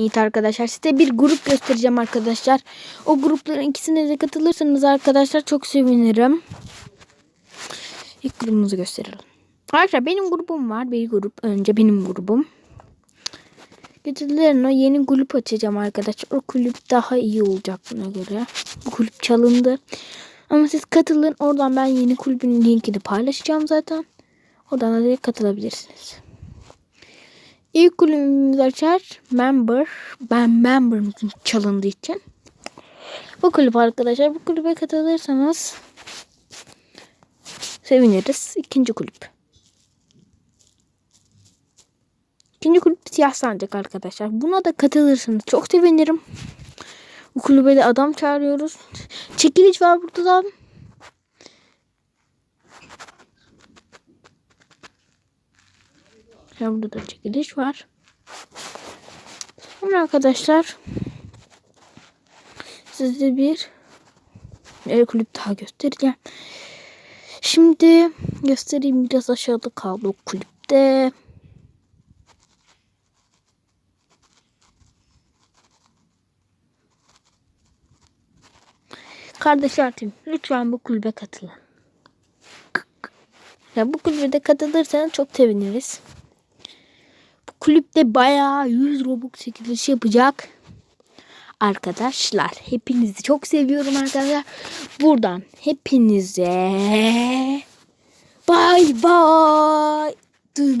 Evet arkadaşlar size bir grup göstereceğim arkadaşlar. O grupların ikisine de katılırsanız arkadaşlar çok sevinirim. İlk grubumuzu gösterelim. Arkadaşlar benim grubum var. Bir grup. Önce benim grubum. Gecelerin o yeni grup açacağım arkadaşlar. O kulüp daha iyi olacak buna göre. Bu kulüp çalındı. Ama siz katılın. Oradan ben yeni kulübün linkini paylaşacağım zaten. Oradan da katılabilirsiniz. İlk kulübümüz açar. Member. Ben member'ım çalındığı için. Bu kulüp arkadaşlar. Bu kulübe katılırsanız seviniriz. İkinci kulüp. İkinci kulüp siyah sancak arkadaşlar. Buna da katılırsanız çok sevinirim. Bu kulübe de adam çağırıyoruz. Çekiliş var burada da. Ya burada da çekiliş var. Sonra arkadaşlar size bir el kulüp daha göstereceğim. Şimdi göstereyim biraz aşağıda kaldı o kulüpte. Kardeşler tüm lütfen bu kulübe katılın. Ya bu kulübe katılırsanız çok seviniriz. Bu kulüpte bayağı 100 Robux çekilişi yapacak. Arkadaşlar hepinizi çok seviyorum arkadaşlar. Buradan hepinize bay bay.